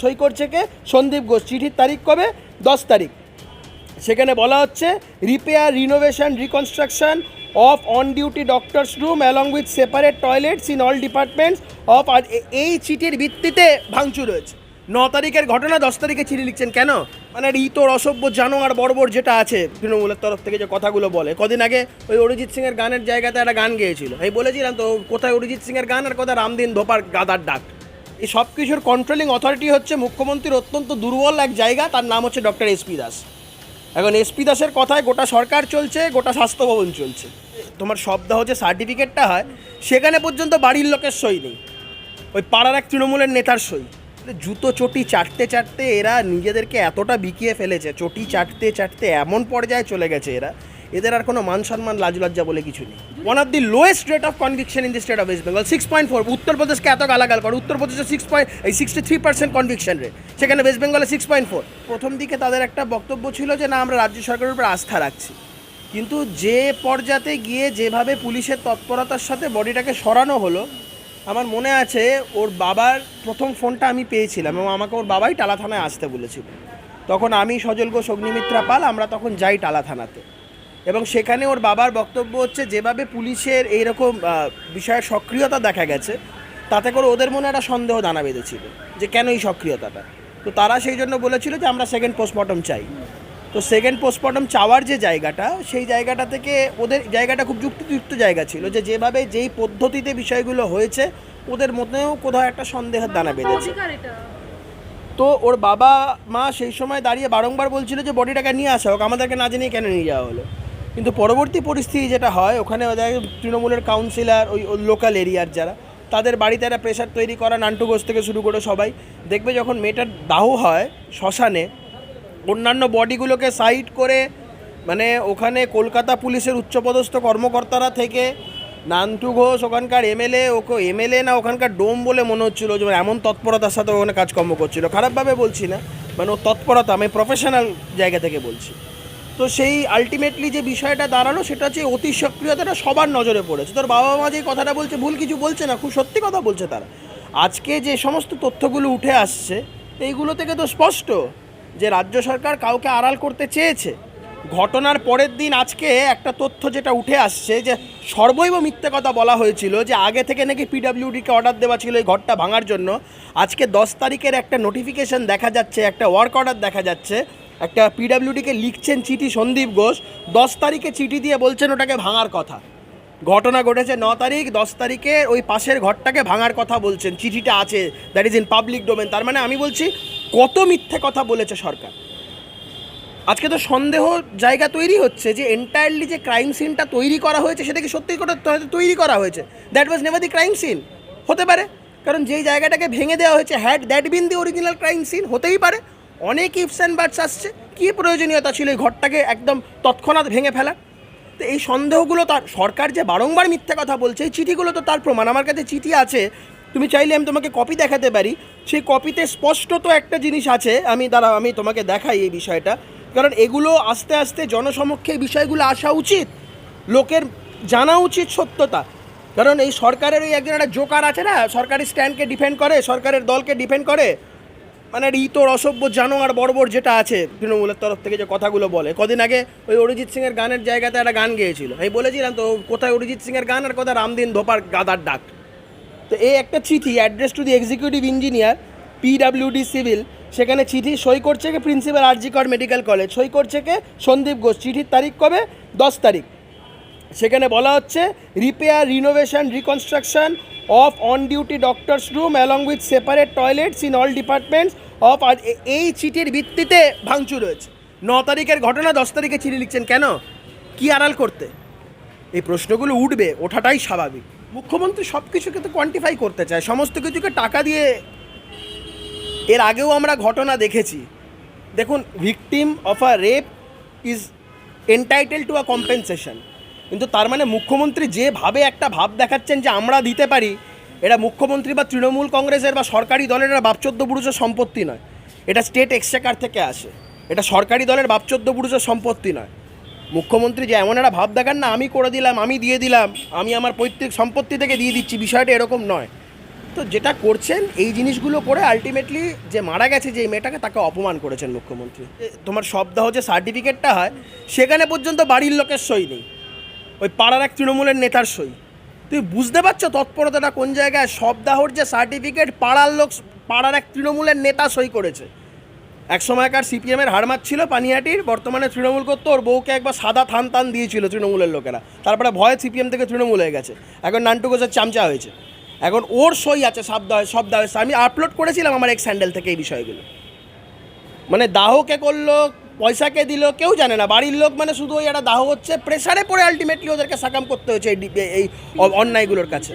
সই করছে কে? সন্দীপ ঘোষ। চিঠির তারিখ কবে? দশ তারিখ। সেখানে বলা হচ্ছে repair renovation reconstruction of on duty doctors room along with separate toilets in all departments of আর এই চিঠির ভিত্তিতে ভাঙচুর হয়েছে। ন তারিখের ঘটনা, দশ তারিখে চিঠি লিখছেন কেন? মানে ইতর অসভ্য জানোয়ার বর্বর যেটা আছে, তৃণমূলের তরফ থেকে যে কথাগুলো বলে। কদিন আগে ওই অরিজিৎ সিংয়ের গানের জায়গাতে একটা গান গেয়েছিল। এই বলেছিলাম তো, কোথায় অরিজিৎ সিংয়ের গান? আর কোথায় রামদিন ধোপার গাদার ডাক। এই সব কিছুর কন্ট্রোলিং অথরিটি হচ্ছে মুখ্যমন্ত্রীর অত্যন্ত দুর্বল এক জায়গা, তার নাম হচ্ছে ডক্টর এসপি দাস। এখন এসপি দাসের কথায় গোটা সরকার চলছে, গোটা স্বাস্থ্য ভবন চলছে। তোমার শব্দ হচ্ছে সার্টিফিকেটটা হয়, সেখানে পর্যন্ত বাড়ির লোকের সই নেই। ওই পাড়ার এক তৃণমূলের নেতার সই। জুতো চটি চাটতে চাটতে এরা নিজেদেরকে এতটা বিকিয়ে ফেলেছে, চটি চাটতে চাটতে এমন পর্যায়ে চলে গেছে এরা। এদের আর কোনো মান সম্মান লাজ লজ্জা বলে কিছু নেই। One of the lowest rate of conviction in the state of West Bengal six point four উত্তরপ্রদেশকে এত গালাগাল করে, উত্তরপ্রদেশে সিক্স পয়েন্ট এই sixty three percent conviction rate সেখানে ওয়েস্ট বেঙ্গলে সিক্স পয়েন্ট ফোর প্রথম দিকে তাদের একটা বক্তব্য ছিল যে, না, আমরা রাজ্য সরকারের উপর আস্থা রাখছি। কিন্তু যে পর্যাতে গিয়ে যেভাবে পুলিশের তৎপরতার সাথে বডিটাকে সরানো হলো, আমার মনে আছে ওর বাবার প্রথম ফোনটা আমি পেয়েছিলাম এবং আমাকে ওর বাবাই টালা থানায় আসতে বলেছিল। তখন আমি সজল ঘোষ, অগ্নিমিত্রা পাল, আমরা তখন যাই টালা থানাতে। এবং সেখানে ওর বাবার বক্তব্য হচ্ছে যেভাবে পুলিশের এইরকম বিষয়ে সক্রিয়তা দেখা গেছে তাতে করে ওদের মনে একটা সন্দেহ দানা বেঁধেছিল যে কেন এই সক্রিয়তাটা। তো তারা সেই জন্য বলেছিল যে আমরা সেকেন্ড পোস্টমর্টম চাই। তো সেকেন্ড পোস্টমর্টম চাওয়ার যে জায়গাটা সেই জায়গাটা থেকে ওদের জায়গাটা খুব যুক্তিযুক্ত জায়গা ছিল যে যেভাবে যেই পদ্ধতিতে বিষয়গুলো হয়েছে ওদের মধ্যেও কোথাও একটা সন্দেহের দানা বেঁধেছে। তো ওর বাবা মা সেই সময় দাঁড়িয়ে বারংবার বলছিল যে বডিটাকে নিয়ে আসা হোক আমাদেরকে না জানিয়ে কেন নিয়ে যাওয়া হলো। কিন্তু পরবর্তী পরিস্থিতি যেটা হয়, ওখানে ওদের তৃণমূলের কাউন্সিলর ওই লোকাল এরিয়ার যারা, তাদের বাড়িতে একটা প্রেশার তৈরি করা নান্টু ঘোষ থেকে শুরু করে সবাই। দেখবে যখন মেয়েটার দাহ হয় শ্মশানে, অন্যান্য বডিগুলোকে সাইড করে মানে ওখানে কলকাতা পুলিশের উচ্চপদস্থ কর্মকর্তারা থেকে নান্টু ঘোষ, ওখানকার এমএলএ ওকে এমএলএ না ওখানকার ডোম বলে মনে হচ্ছিল যে মানে এমন তৎপরতার সাথে ওখানে কাজকর্ম করছিল। খারাপভাবে বলছি না মানে ও তৎপরতা, আমি প্রফেশনাল জায়গা থেকে বলছি। তো সেই আলটিমেটলি যে বিষয়টা দাঁড়াল সেটা হচ্ছে অতি সক্রিয়তাটা সবার নজরে পড়েছে। তোর বাবা মা যে কথাটা বলছে, ভুল কিছু বলছে না, খুব সত্যি কথা বলছে তারা। আজকে যে সমস্ত তথ্যগুলো উঠে আসছে, এইগুলো থেকে তো স্পষ্ট যে রাজ্য সরকার কাউকে আড়াল করতে চেয়েছে। ঘটনার পরের দিন আজকে একটা তথ্য যেটা উঠে আসছে যে সর্বৈব মিথ্যে কথা বলা হয়েছিল যে আগে থেকে নাকি পিডাব্লিউডিকে অর্ডার দেওয়া ছিল এই ঘরটা ভাঙার জন্য। আজকে দশ তারিখের একটা নোটিফিকেশন দেখা যাচ্ছে, একটা ওয়ার্ক অর্ডার দেখা যাচ্ছে। একটা পিডাব্লিউডিকে লিখছেন চিঠি সন্দীপ ঘোষ, দশ তারিখে চিঠি দিয়ে বলছেন ওটাকে ভাঙার কথা। ঘটনা ঘটেছে ন তারিখ, দশ তারিখে ওই পাশের ঘরটাকে ভাঙার কথা বলছেন, চিঠিটা আছে that is in public domain তার মানে আমি বলছি, কত মিথ্যে কথা বলেছে সরকার? আজকে তো সন্দেহ জায়গা তৈরি হচ্ছে যে এন্টায়ারলি যে ক্রাইম সিনটা তৈরি করা হয়েছে সেটাকে সত্যি করে তৈরি করা হয়েছে? That was never the crime scene হতে পারে। কারণ যেই জায়গাটাকে ভেঙে দেওয়া হয়েছে had that been the original crime scene হতেই পারে। অনেক ইফস অ্যান্ড বার্ডস আসছে। কী প্রয়োজনীয়তা ছিল এই ঘরটাকে একদম তৎক্ষণাৎ ভেঙে ফেলা? তো এই সন্দেহগুলো তার সরকার যে বারংবার মিথ্যা কথা বলছে, এই চিঠিগুলো তো তার প্রমাণ। আমার কাছে চিঠি আছে। তুমি চাইলে আমি তোমাকে কপি দেখাতে পারি। সেই কপিতে স্পষ্ট তো একটা জিনিস আছে। আমি দ্বারা আমি তোমাকে দেখাই এই বিষয়টা। কারণ এগুলো আস্তে আস্তে জনসমক্ষে এই বিষয়গুলো আসা উচিত। লোকের জানা উচিত সত্যতা। কারণ এই সরকারের ওই একজন একটা জোকার আছে না? সরকারি স্ট্যান্ডকে ডিফেন্ড করে, সরকারের দলকে ডিফেন্ড করে। মানে ইতর অসভ্য জানোয়ার বর্বর যেটা আছে তৃণমূলের তরফ থেকে যে কথাগুলো বলে। কদিন আগে ওই অরিজিৎ সিংয়ের গানের জায়গাতে একটা গান গেয়েছিল। এই বলেছিলাম তো কোথায় অরিজিৎ সিংয়ের গান আর কোথায় রামদিন ধোপার গাদার ডাক। তো এই একটা চিঠি, address to the executive engineer PWD civil, সেখানে চিঠি সই করছে কে প্রিন্সিপাল আর আরজিকর মেডিকেল কলেজ। সই করছে কে সন্দীপ ঘোষ। চিঠির তারিখ কবে? দশ তারিখ। সেখানে বলা হচ্ছে, repair, renovation, reconstruction of on duty doctors room along with separate toilets in all departments of আর এই চিঠির ভিত্তিতে ভাঙচুর হয়েছে। ন তারিখের ঘটনা দশ তারিখে চিঠি লিখছেন কেন? কি আড়াল করতে? এই প্রশ্নগুলো উঠবে, ওঠাটাই স্বাভাবিক। মুখ্যমন্ত্রী সব কিছুকে তো কোয়ান্টিফাই করতে চায়, সমস্ত কিছুকে টাকা দিয়ে। এর আগেও আমরা ঘটনা দেখেছি। দেখুন victim of a rape is entitle to a compensation কিন্তু তার মানে মুখ্যমন্ত্রী যেভাবে একটা ভাব দেখাচ্ছেন যে আমরা দিতে পারি, এটা মুখ্যমন্ত্রী বা তৃণমূল কংগ্রেসের বা সরকারি দলের এটা বাপচোদ্দ পুরুষের সম্পত্তি নয়। এটা স্টেট এক্সচেকার থেকে আসে। এটা সরকারি দলের বাপচোদ্দ পুরুষের সম্পত্তি নয়। মুখ্যমন্ত্রী যে এমন একটা ভাব দেখান না, আমি করে দিলাম, আমি দিয়ে দিলাম, আমি আমার পৈতৃক সম্পত্তি থেকে দিয়ে দিচ্ছি, বিষয়টা এরকম নয়। তো যেটা করছেন, এই জিনিসগুলো করে আলটিমেটলি যে মারা গেছে যে মেয়েটাকে তাকে অপমান করেছেন মুখ্যমন্ত্রী। তোমার সপ্তাহ যে সার্টিফিকেটটা হয়, সেখানে পর্যন্ত বাড়ির লোকের সই নেই। ওই পাড়ার এক তৃণমূলের নেতার সই। তুই বুঝতে পারছ তৎপরতাটা কোন জায়গায়? সপ্তাহর যে সার্টিফিকেট পাড়ার লোক পাড়ার এক তৃণমূলের নেতা সই করেছে। এক সময়কার সিপিএমের হারমাত ছিল পানিহাটির বর্তমানে তৃণমূল করতো, ওর বউকে একবার সাদা থান টান দিয়েছিল তৃণমূলের লোকেরা। তারপরে ভয়ে সিপিএম থেকে তৃণমূল হয়ে গেছে। এখন নান্টু ঘোষের চামচা হয়েছে। এখন ওর সই আছে শব্দ শব্দ হয়েছে আমি আপলোড করেছিলাম আমার এক স্যান্ডেল থেকে এই বিষয়গুলো। মানে দাহকে করল পয়সাকে দিল কেউ জানে না। বাড়ির লোক মানে শুধু ওই একটা দাহ হচ্ছে প্রেসারে পড়ে আলটিমেটলি ওদেরকে সাকাম করতে হয়েছে এই এই অন্যায়গুলোর কাছে।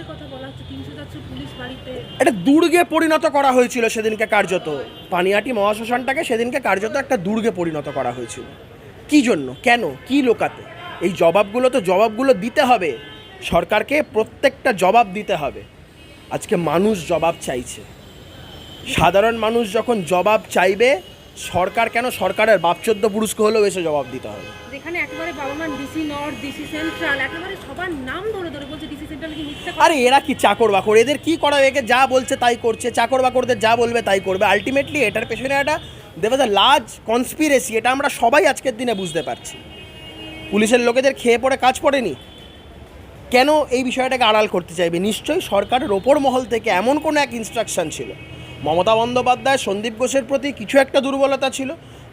একটা দুর্গে পরিণত করা হয়েছিল সেদিনকে কার্যত। পানিহাটি মহাশ্মশানটাকে সেদিনকে কার্যত একটা দুর্গে পরিণত করা হয়েছিল। কি জন্য? কেন? কি লোকাতে? এই জবাবগুলো তো জবাবগুলো দিতে হবে। সরকারকে প্রত্যেকটা জবাব দিতে হবে। আজকে মানুষ জবাব চাইছে। সাধারণ মানুষ যখন জবাব চাইবে সরকার কেন? সরকারের বাপচোদ্দ পুরুষকে হলেও এসে জবাব দিতে হবে। যেখানে একেবারে বাবা মা ডিসি নর্থ ডিসি সেন্ট্রাল একেবারে সবার নাম ধরে ধরে বলছে ডিসি সেন্ট্রাল কি মিথ্যা আরে এরা কি চাকর বাকর? এদের কি করা একে যা বলছে তাই করছে চাকর বাকরদের যা বলবে তাই করবে। আলটিমেটলি এটার পেছনে একটা দেবে দ্য লার্জ কনস্পিরেসি এটা আমরা সবাই আজকের দিনে বুঝতে পারছি। পুলিশের লোকেদের খেয়ে পড়ে কাজ পড়েনি? কেন এই বিষয়টাকে আড়াল করতে চাইবে? নিশ্চয়ই সরকারের ওপর মহল থেকে এমন কোনো এক ইনস্ট্রাকশন ছিল। মমতা বন্দ্যোপাধ্যায়, সন্দীপ ঘোষের প্রতি কিছু একটা দুর্বলতা ছিল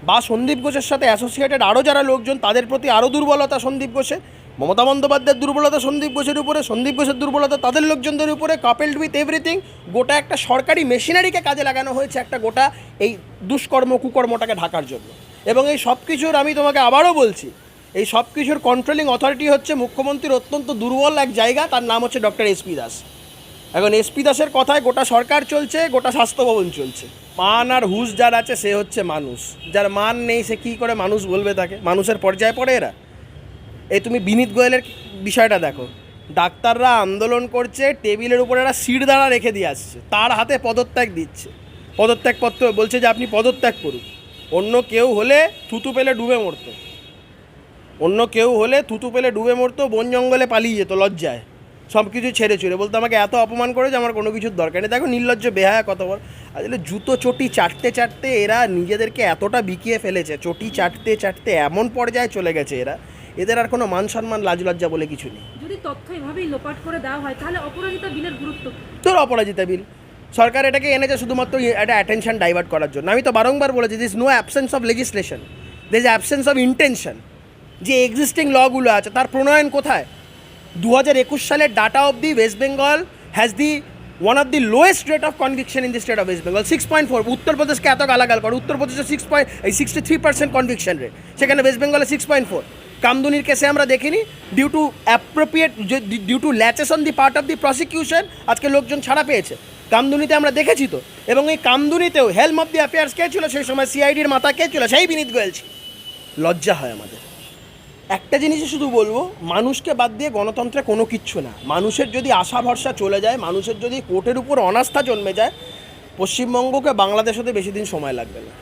বা সন্দীপ ঘোষের সাথে অ্যাসোসিয়েটেড আরও যারা লোকজন, তাদের প্রতি আরও দুর্বলতা সন্দীপ ঘোষের। মমতা বন্দ্যোপাধ্যায়ের দুর্বলতা সন্দীপ ঘোষের উপরে, সন্দীপ ঘোষের দুর্বলতা তাদের লোকজনদের উপরে কাপেলড উইথ এভরিথিং গোটা একটা সরকারি মেশিনারিকে কাজে লাগানো হয়েছে একটা গোটা এই দুষ্কর্ম, কুকর্মটাকে ঢাকার জন্য। এবং এই সব কিছুর আমি তোমাকে আবারও বলছি, এই সব কিছুর কন্ট্রোলিং অথরিটি হচ্ছে মুখ্যমন্ত্রীর অত্যন্ত দুর্বল এক জায়গা, তার নাম হচ্ছে ডক্টর এসপি দাস। এখন এসপি দাসের কথায় গোটা সরকার চলছে, গোটা স্বাস্থ্য ভবন চলছে। মান আর হুশ যার আছে, সে হচ্ছে মানুষ। যার মান নেই, সে কী করে মানুষ বলবে তাকে? মানুষের পর্যায়ে পড়ে এরা। এই তুমি বিনীত গোয়েলের বিষয়টা দেখো। ডাক্তাররা আন্দোলন করছে, টেবিলের উপরে এরা সিট দ্বারা রেখে দিয়ে আসছে। তার হাতে পদত্যাগ দিচ্ছে। পদত্যাগপত্র বলছে যে, আপনি পদত্যাগ করুন। অন্য কেউ হলে থুতু পেলে ডুবে মরতো। অন্য কেউ হলে থুতু পেলে ডুবে মরতো, বন জঙ্গলে পালিয়ে যেত, লজ্জায়। সব কিছু ছেড়ে ছুড়ে বলতো আমাকে এত অপমান করে যে আমার কোনো কিছুর দরকার নেই। দেখো নির্লজ্জ বেহায়া কত বড় আসলে জুতো চটি চাটতে চাটতে এরা নিজেদেরকে এতটা বিকিয়ে ফেলেছে চটি চাটতে চাটতে এমন পর্যায়ে চলে গেছে এরা। এদের আর কোনো মান সম্মান লাজ লজ্জা বলে কিছু নেই। যদি তথ্য এভাবেই লোপাট করে দেওয়া হয় তাহলে অপরাজিতা বিলের গুরুত্ব তোর অপরাজিতা বিল। সরকার এটাকে এনেছে শুধুমাত্র একটা অ্যাটেনশন ডাইভার্ট করার জন্য। আমি তো বারংবার বলেছি this no absence of legislation this absence of intention যে এক্সিস্টিং লগুলো আছে তার প্রণয়ন কোথায়? দু হাজার একুশ সালের data of the West Bengal has the one of the lowest rate of conviction in the state of West Bengal six point four উত্তরপ্রদেশকে এত গালাগাল করে। উত্তরপ্রদেশে সিক্স পয়েন্ট এই sixty three percent conviction rate সেখানে ওয়েস্ট বেঙ্গলে six point four কামদুনির কেসে আমরা দেখিনি। Due to appropriate due to laches on the part of the prosecution আজকে লোকজন ছাড়া পেয়েছে। কামদুনিতে আমরা দেখেছি তো। এবং এই কামদুনিতেও হেলম অফ দি অ্যাফেয়ার্স কে ছিল? সেই সময় সিআইডির মাথা কে ছিল? সেই বিনীত গোয়েল ছিল। লজ্জা হয় আমাদের। একটা জিনিসই শুধু বলব, মানুষকে বাদ দিয়ে গণতন্ত্রে কোনো কিচ্ছু না। মানুষের যদি আশা ভরসা চলে যায়, মানুষের যদি কোর্টের উপর অনাস্থা জন্মে যায়, পশ্চিমবঙ্গকে বাংলাদেশ হতে বেশি দিন সময় লাগবে না।